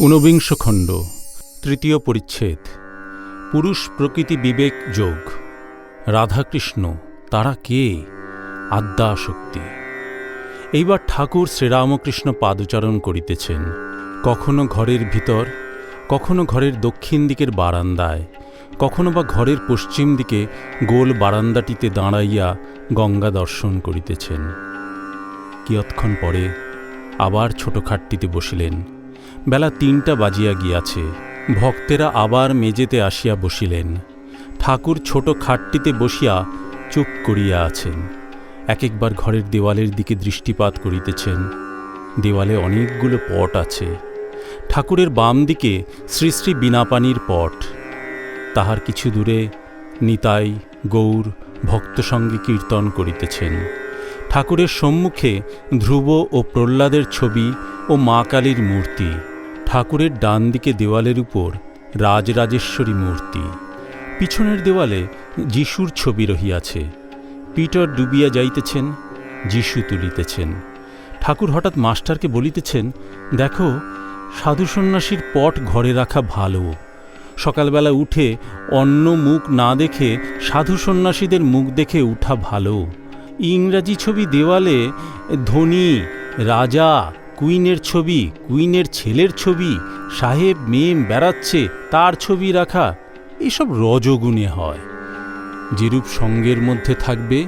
ঊনবিংশ খণ্ড, তৃতীয় পরিচ্ছেদ, পুরুষ প্রকৃতি বিবেক যোগ, রাধাকৃষ্ণ, তারা কে? আদ্যা শক্তি এইবার ঠাকুর শ্রীরামকৃষ্ণ পাদচারণ করিতেছেন। কখনো ঘরের ভিতর, কখনো ঘরের দক্ষিণ দিকের বারান্দায়, কখনো বা ঘরের পশ্চিম দিকে গোল বারান্দাটিতে দাঁড়াইয়া গঙ্গা দর্শন করিতেছেন। কিয়ৎক্ষণ পরে আবার ছোট খাটটিতে বসিলেন। বেলা তিনটা বাজিয়া গিয়াছে। ভক্তেরা আবার মেজেতে আসিয়া বসিলেন। ঠাকুর ছোট খাটটিতে বসিয়া চুপ করিয়া আছেন। এক একবার ঘরের দেওয়ালের দিকে দৃষ্টিপাত করিতেছেন। দেওয়ালে অনেকগুলো পট আছে। ঠাকুরের বাম দিকে শ্রী শ্রী বিনাপানির পট। তাহার কিছু দূরে নিতাই, গৌর ভক্ত সঙ্গে কীর্তন করিতেছেন। ঠাকুরের সম্মুখে ধ্রুব ও প্রহ্লাদের ছবি ও মা কালীর মূর্তি। ঠাকুরের ডান দিকে দেওয়ালের উপর রাজরাজেশ্বরী মূর্তি। পিছনের দেওয়ালে যিশুর ছবি রহিয়াছে। পিটার ডুবিয়া যাইতেছেন, যিশু তুলিতেছেন। ঠাকুর হঠাৎ মাস্টারকে বলিতেছেন, দেখো, সাধু সন্ন্যাসীর পট ঘরে রাখা ভালো। সকালবেলা উঠে অন্য মুখ না দেখে সাধু সন্ন্যাসীদের মুখ দেখে উঠা ভালো। ইংরাজি ছবি দেওয়ালে ধনী, রাজা কুইনের ছবি, কুইনের ছেলের ছবি, সাহেব মেম বেড়াচ্ছে, তার ছবি রাখা, এসব রজগুণে হয়। যেরূপ সঙ্গের মধ্যে থাকবে,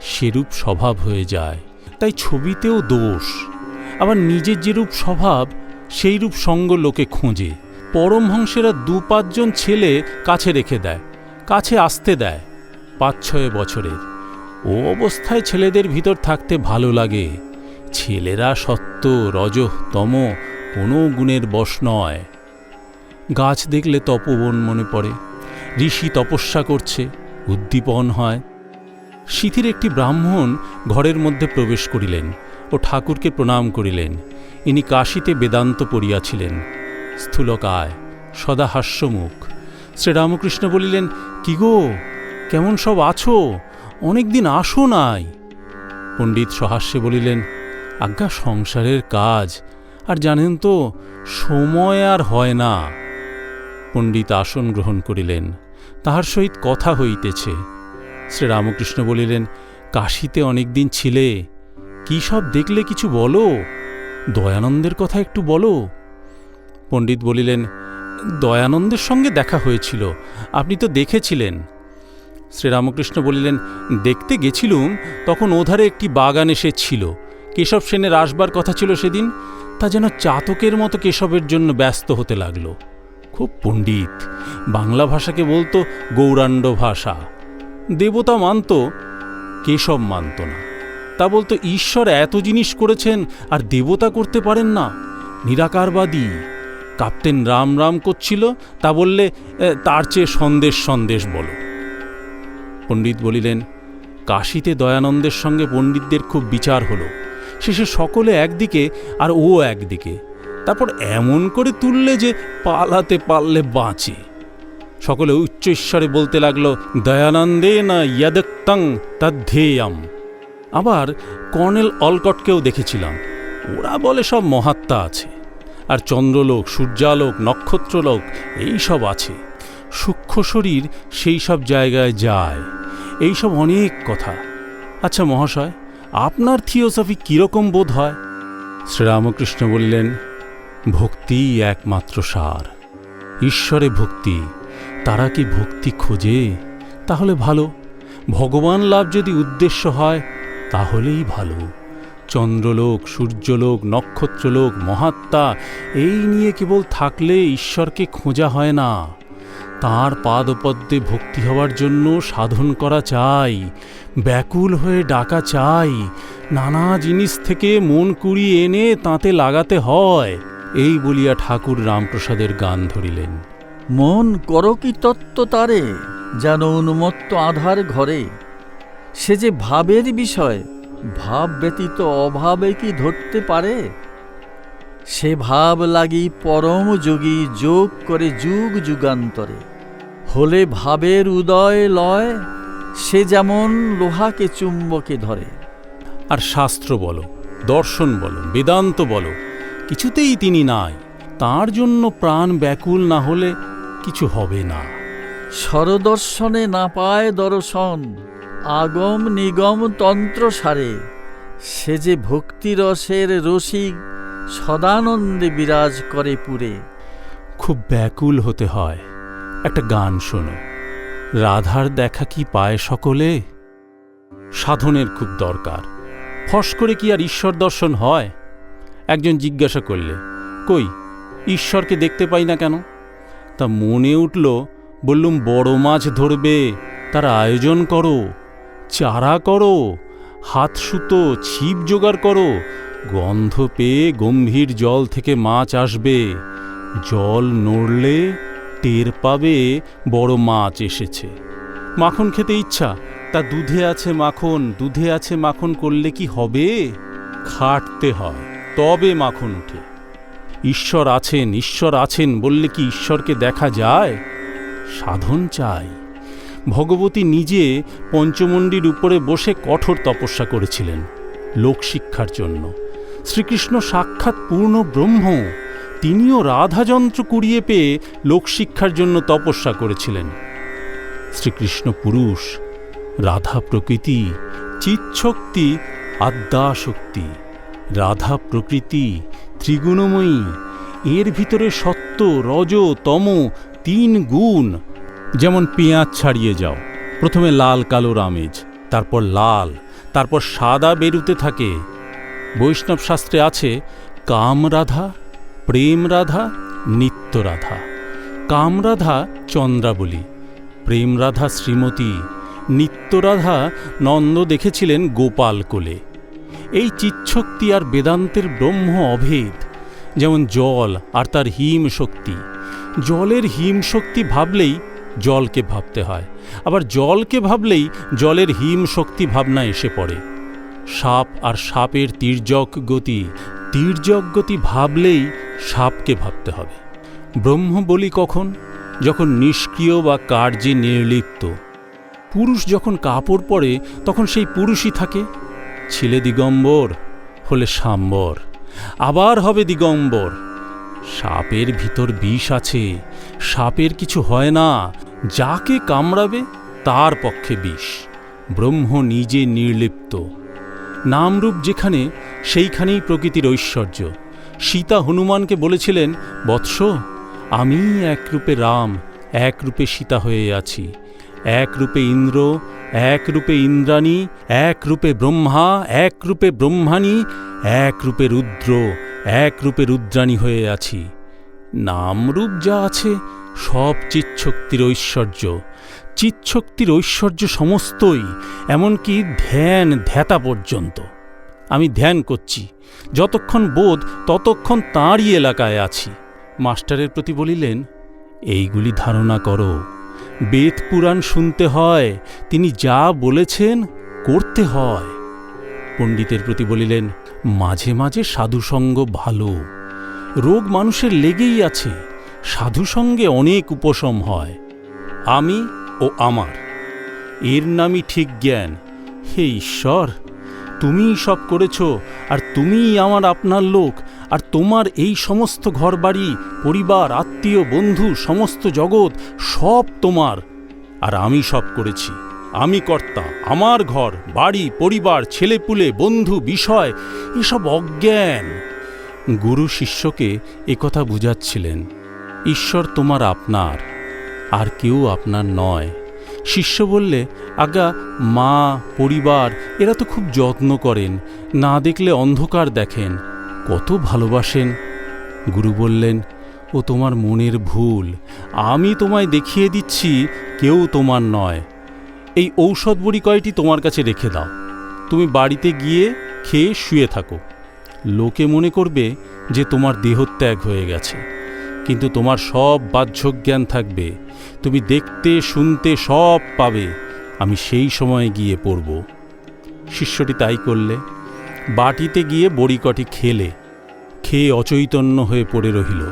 সেরূপ স্বভাব হয়ে যায়। তাই ছবিতেও দোষ। আবার নিজের যেরূপ স্বভাব, সেইরূপ সঙ্গ লোকে খোঁজে। পরমহংসেরা দু পাঁচজন ছেলে কাছে রেখে দেয়, কাছে আসতে দেয়, পাঁচ ছয় বছরের। ও অবস্থায় ছেলেদের ভিতর থাকতে ভালো লাগে। ছেলেরা সত্য, রজ, তম, কোনো গুণের বশ নয়। গাছ দেখলে তপবন মনে পড়ে, ঋষি তপস্যা করছে, উদ্দীপন হয়। শীতির একটি ব্রাহ্মণ ঘরের মধ্যে প্রবেশ করিলেন ও ঠাকুরকে প্রণাম করিলেন। ইনি কাশীতে বেদান্ত পড়িয়াছিলেন। স্থূলকায় সদা হাস্যমুখ শ্রীরামকৃষ্ণ বলিলেন, কি গো, কেমন সব আছো? অনেকদিন আসো নাই? পণ্ডিত সহাস্যে বলিলেন আজ্ঞা সংসারের কাজ। আর জানেন তো, সময় আর হয় না। পণ্ডিত আসন গ্রহণ করিলেন, তাহার সহিত কথা হইতেছে। শ্রীরামকৃষ্ণ বলিলেন, কাশীতে অনেকদিন ছিলে, কি সব দেখলে কিছু বলো? দয়ানন্দের কথা একটু বলো? পণ্ডিত বলিলেন, দয়ানন্দের সঙ্গে দেখা হয়েছিল, আপনি তো দেখেছিলেন। শ্রীরামকৃষ্ণ বলিলেন, দেখতে গেছিলুম, তখন ওধারে একটি বাগান এসে ছিল কেশব সেনের আসবার কথা ছিল সেদিন, তা যেন চাতকের মতো কেশবের জন্য ব্যস্ত হতে লাগল। খুব পণ্ডিত, বাংলা ভাষাকে বলতো গৌরাণ্ড ভাষা। দেবতা মানত, কেশব মানত না। তা বলতো, ঈশ্বর এত জিনিস করেছেন আর দেবতা করতে পারেন না। নিরাকারবাদী। কাপ্তেন রাম রাম করছিল, তা বললে তার চেয়ে সন্দেশ সন্দেশ বলো। পণ্ডিত বলিলেন, কাশিতে দয়ানন্দের সঙ্গে পণ্ডিতদের খুব বিচার হলো। শেষে সকলে একদিকে আর ও একদিকে। তারপর এমন করে তুললে যে পালাতে পারলে বাঁচে। সকলে উচ্চ ঈশ্বরে বলতে লাগল, দয়ানন্দে না ইয়াদক্তং তদ্ধেয়াম। আবার কর্নেল অলকটকেও দেখেছিলাম, ওরা বলে সব মহাত্মা আছে। আর চন্দ্রলোক, সূর্যালোক, নক্ষত্রলোক, এই সব আছে। সূক্ষ্ম শরীর সেই সব জায়গায় যায়। এই সব অনেক কথা। আচ্ছা মহাশয় আপনার থিওসফি কীরকম বোধ হয়? শ্রীরামকৃষ্ণ বললেন ভক্তিই একমাত্র সার। ঈশ্বরে ভক্তি। তারা কি ভক্তি খোঁজে? তাহলে ভালো। ভগবান লাভ যদি উদ্দেশ্য হয়, তাহলেই ভালো। চন্দ্রলোক, সূর্যলোক, নক্ষত্রলোক, মহাত্মা, এই নিয়ে কেবল থাকলে ঈশ্বরকে খোঁজা হয় না। তাঁর পাদপদ্মে ভক্তি হওয়ার জন্য সাধন করা চাই, ব্যাকুল হয়ে ডাকা চাই, নানা জিনিস থেকে মন কুড়িয়ে এনে তাঁতে লাগাতে হয়, এই বলিয়া ঠাকুর রামপ্রসাদের গান ধরিলেন। মন করো কি তত্ত্ব তারে, যেন উন্মত্ত আধার ঘরে। সে যে ভাবের বিষয়, ভাব ব্যতীত অভাবে কি ধরতে পারে? সে ভাব লাগি পরম যোগী যোগ করে যুগ যুগান্তরে। হলে ভাবের উদয় লয় সে যেমন লোহাকে চুম্বকে ধরে। আর শাস্ত্র বলো দর্শন বলো বেদান্ত বলো কিছুতেই তিনি নাই। তার জন্য প্রাণ ব্যাকুল না হলে কিছু হবে না। স্বরদর্শনে না পায় দর্শন আগম নিগম তন্ত্র সারে। সে যে ভক্তিরসের রসিক সদানন্দে বিরাজ করে পুরে। খুব ব্যাকুল হতে হয়। একটা গান শোনো। রাধার দেখা কি পায় সকলে? সাধনের খুব দরকার। ফস করে কি আর ঈশ্বর দর্শন হয়? একজন জিজ্ঞাসা করলে, কই, ঈশ্বরকে দেখতে পাই না কেন? তা মনে উঠল, বললুম, বড় মাছ ধরবে, তার আয়োজন করো, চারা করো, হাত সুতো, ছিপ জোগাড় করো গন্ধ পেয়ে গম্ভীর জল থেকে মাছ আসবে। জল নড়লে টের পাবে বড় মাছ এসেছে। মাখন খেতে ইচ্ছা। তা দুধে আছে মাখন। দুধে আছে মাখন করলে কি হবে? খাটতে হয়। তবে মাখন উঠে ঈশ্বর আছেন ঈশ্বর আছেন বললে কি ঈশ্বরকে দেখা যায়? সাধন চাই। ভগবতী নিজে পঞ্চমণ্ডির উপরে বসে কঠোর তপস্যা করেছিলেন। লোকশিক্ষার জন্য। শ্রীকৃষ্ণ সাক্ষাৎ পূর্ণ ব্রহ্ম। তিনিও রাধাযন্ত্র কুড়িয়ে পেয়ে লোকশিক্ষার জন্য তপস্যা করেছিলেন। শ্রীকৃষ্ণ পুরুষ, রাধা প্রকৃতি চিৎশক্তি আদ্যাশক্তি রাধা প্রকৃতি, ত্রিগুণময়ী, এর ভিতরে সত্য, রজ, তম, তিন গুণ। যেমন পেঁয়াজ ছাড়িয়ে যাও, প্রথমে লাল কালোর আমেজ তারপর লাল, তারপর সাদা বেরুতে থাকে বৈষ্ণব শাস্ত্রে আছে কামরাধা প্রেম রাধা, নিত্য রাধা। কামরাধা চন্দ্রাবলী। প্রেম রাধা, শ্রীমতী। নিত্যরাধা নন্দ দেখেছিলেন গোপাল কোলে। এই চিচ্ছক্তি আর বেদান্তের ব্রহ্ম অভেদ, যেমন জল আর তার হিম শক্তি। জলের হিম শক্তি ভাবলেই জলকে ভাবতে হয়। আবার জলকে ভাবলেই জলের হিম শক্তি ভাবনা এসে পড়ে। সাপ আর সাপের তীর্যক গতি তীর্যক গতি ভাবলেই সাপকে ভাবতে হবে। ব্রহ্ম বলি কখন? যখন নিষ্ক্রিয় বা কার্যে নির্লিপ্ত। পুরুষ যখন কাপড় পরে, তখন সেই পুরুষই থাকে। ছিলে দিগম্বর, হলে সাম্বর, আবার হবে দিগম্বর। সাপের ভিতর বিষ আছে, সাপের কিছু হয় না, যাকে কামড়াবে তার পক্ষে বিষ। ব্রহ্ম নিজে নির্লিপ্ত। নামরূপ যেখানে, সেইখানেই প্রকৃতির ঐশ্বর্য। সীতা হনুমানকে বলেছিলেন, বৎস, আমি একরূপে রাম, একরূপে সীতা হয়ে আছি। একরূপে ইন্দ্র, একরূপে ইন্দ্রাণী, একরূপে ব্রহ্মা, একরূপে ব্রহ্মাণী, একরূপে রুদ্র, একরূপে রুদ্রাণী হয়ে আছি। নামরূপ যা আছে, সব চিৎশক্তির ঐশ্বর্য। চিৎশক্তির ঐশ্বর্য সমস্তই, এমনকি ধ্যান ধ্যাতা পর্যন্ত। আমি ধ্যান করছি, যতক্ষণ বোধ ততক্ষণ তাঁরই এলাকায় আছি। মাস্টারের প্রতি বলিলেন, এইগুলি ধারণা করো। বেদ পুরাণ শুনতে হয়, তিনি যা বলেছেন করতে হয়। পণ্ডিতের প্রতি বলিলেন, মাঝে মাঝে সাধুসঙ্গ ভালো। রোগ মানুষের লেগেই আছে, সাধুসঙ্গে অনেক উপশম হয়। আমি ও আমার। এর নামই ঠিক জ্ঞান। হে ঈশ্বর, তুমিই সব করেছ, আর তুমিই আমার আপনার লোক, আর তোমার এই সমস্ত ঘরবাড়ি, পরিবার, আত্মীয়, বন্ধু, সমস্ত জগৎ সব তোমার। আর আমি সব করেছি। আমি কর্তা, আমার ঘর, বাড়ি, পরিবার, ছেলেপুলে, বন্ধু, বিষয়, এসব অজ্ঞান। গুরু শিষ্যকে একথা বুঝাচ্ছিলেন, ঈশ্বর তোমার আপনার আর কেউ আপনার নয়। শিষ্য বললে, আগা, মা, পরিবার, এরা তো খুব যত্ন করেন, না দেখলে অন্ধকার দেখেন, কত ভালোবাসেন। গুরু বললেন, ও তোমার মনের ভুল, আমি তোমায় দেখিয়ে দিচ্ছি, কেউ তোমার নয়। এই ঔষধ বড়ি কয়টি তোমার কাছে রেখে দাও। তুমি বাড়িতে গিয়ে খেয়ে শুয়ে থাকো। লোকে মনে করবে যে তোমার দেহত্যাগ হয়ে গেছে। কিন্তু তোমার সব বাহ্য জ্ঞান থাকবে। তুমি দেখতে, শুনতে সব পাবে। আমি সেই সময়ে গিয়ে পড়ব। শিষ্যটি তাই করলে। বাটিতে গিয়ে বড়িকটি খেলে। খেয়ে অচৈতন্য হয়ে পড়ে রহিল।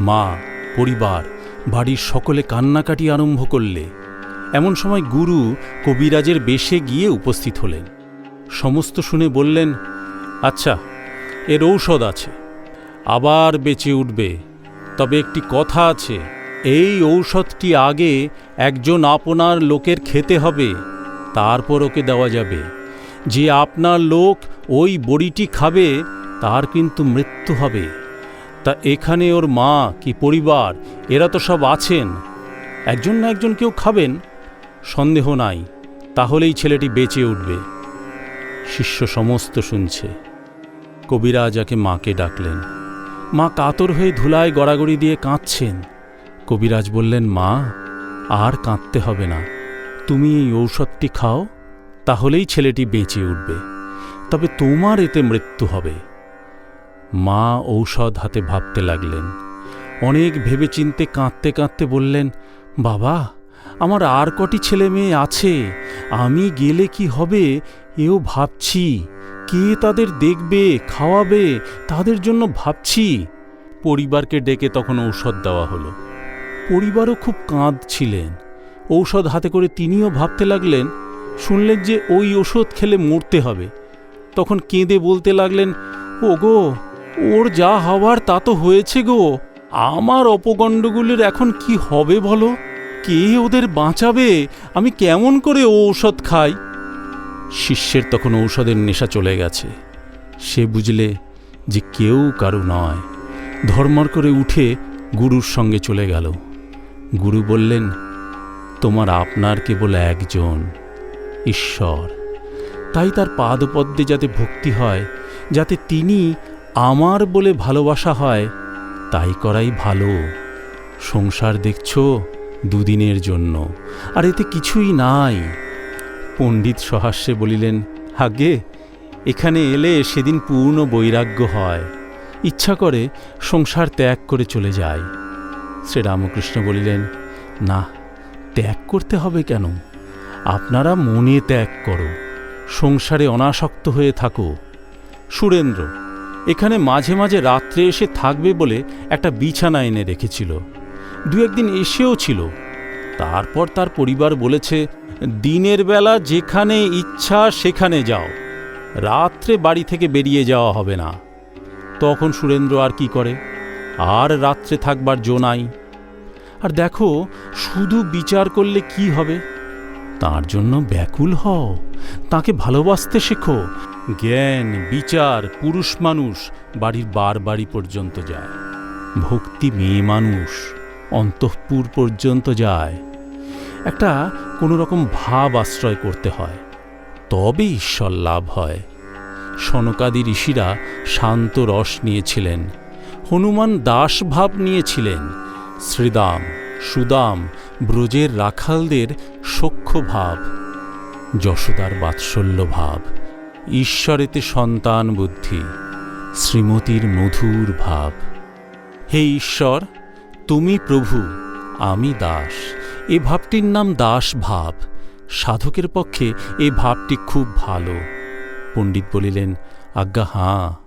মা, পরিবার, বাড়ির সকলে কান্নাকাটি আরম্ভ করলে। এমন সময় গুরু কবিরাজের বেশে গিয়ে উপস্থিত হলেন। সমস্ত শুনে বললেন আচ্ছা এর ঔষধ আছে। আবার বেঁচে উঠবে। তবে একটি কথা আছে, এই ঔষধটি আগে একজন আপনার লোকের খেতে হবে, তারপর ওকে দেওয়া যাবে। যে আপনার লোক ওই বড়িটি খাবে, তার কিন্তু মৃত্যু হবে। তা এখানে ওর মা কি পরিবার, এরা তো সব আছেন, একজন না একজন কেউ খাবেন? সন্দেহ নাই, তাহলেই ছেলেটি বেঁচে উঠবে। শিষ্য সমস্ত শুনছে। কবিরাজাকে মাকে ডাকলেন। মা কাতর হয়ে ধুলায় গড়াগড়ি দিয়ে কাঁদছেন। কবিরাজ বললেন, মা, আর কাঁদতে হবে না। তুমি এই ঔষধটি খাও, তাহলেই ছেলেটি বেঁচে উঠবে। তবে তোমার এতে মৃত্যু হবে। মা ঔষধ হাতে ভাবতে লাগলেন। অনেক ভেবেচিন্তে কাঁদতে কাঁদতে বললেন, বাবা, আমার আর কটি ছেলে মেয়ে আছে, আমি গেলে কি হবে? এও ভাবছি। কে তাদের দেখবে, খাওয়াবে, তাদের জন্য ভাবছি। পরিবারকে ডেকে তখন ঔষধ দেওয়া হলো। পরিবারও খুব কাঁদছিলেন। ঔষধ হাতে করে তিনিও ভাবতে লাগলেন, শুনলেন যে ওই ওষুধ খেলে মরতে হবে। তখন কেঁদে বলতে লাগলেন ও গো ওর যা হওয়ার তা তো হয়েছে গো। আমার অপগণ্ডগুলির এখন কি হবে বলো? কে ওদের বাঁচাবে? আমি কেমন করে ও ঔষধ খাই? শিষ্যের তখন ঔষধের নেশা চলে গেছে। সে বুঝলে যে কেউ কারু নয়। ধর্মর করে উঠে গুরুর সঙ্গে চলে গেল। গুরু বললেন, তোমার আপনার কেবল একজন, ঈশ্বর। তাই তার পাদপদ্মে যাতে ভক্তি হয়, যাতে তিনি আমার বলে ভালোবাসা হয়, তাই করাই ভালো। সংসার দেখছ দুদিনের জন্য, আর এতে কিছুই নাই। পণ্ডিত সহাস্যে বলিলেন হাগে এখানে এলে সেদিন পূর্ণ বৈরাগ্য হয়। ইচ্ছা করে সংসার ত্যাগ করে চলে যায় শ্রীরামকৃষ্ণ বলিলেন, না, ত্যাগ করতে হবে কেন? আপনারা মনে ত্যাগ করো, সংসারে অনাসক্ত হয়ে থাকো। সুরেন্দ্র, এখানে মাঝে মাঝে রাত্রে এসে থাকবে বলে একটা বিছানা এনে রেখেছিল। দু একদিন এসেও ছিল। তারপর তার পরিবার বলেছে দিনের বেলা যেখানে ইচ্ছা সেখানে যাও। রাত্রে বাড়ি থেকে বেরিয়ে যাওয়া হবে না। তখন সুরেন্দ্র আর কি করে? আর রাত্রে থাকবার জো নাই। আর দেখো, শুধু বিচার করলে কি হবে? তার জন্য ব্যাকুল হও। তাকে ভালোবাসতে শেখো। জ্ঞান, বিচার, পুরুষ মানুষ বাড়ির বার বাড়ি পর্যন্ত যায়। ভক্তি মেয়ে মানুষ অন্তঃপুর পর্যন্ত যায়। একটা কোনো রকম ভাব আশ্রয় করতে হয় তবে ঈশ্বর লাভ হয়। সনকাদি ঋষিরা শান্ত রস নিয়েছিলেন, হনুমান দাস ভাব নিয়েছিলেন, শ্রীদাম, সুদাম, ব্রজের রাখালদের সখ্য ভাব যশোদার বাৎসল্য ভাব ঈশ্বরেতে সন্তান বুদ্ধি, শ্রীমতীর মধুর ভাব। হে ঈশ্বর, তুমি প্রভু, আমি দাস। এ ভাবটির নাম দাস ভাব। সাধকের পক্ষে এ ভাবটি খুব ভালো। পণ্ডিত বলিলেন, আজ্ঞা, হাঁ।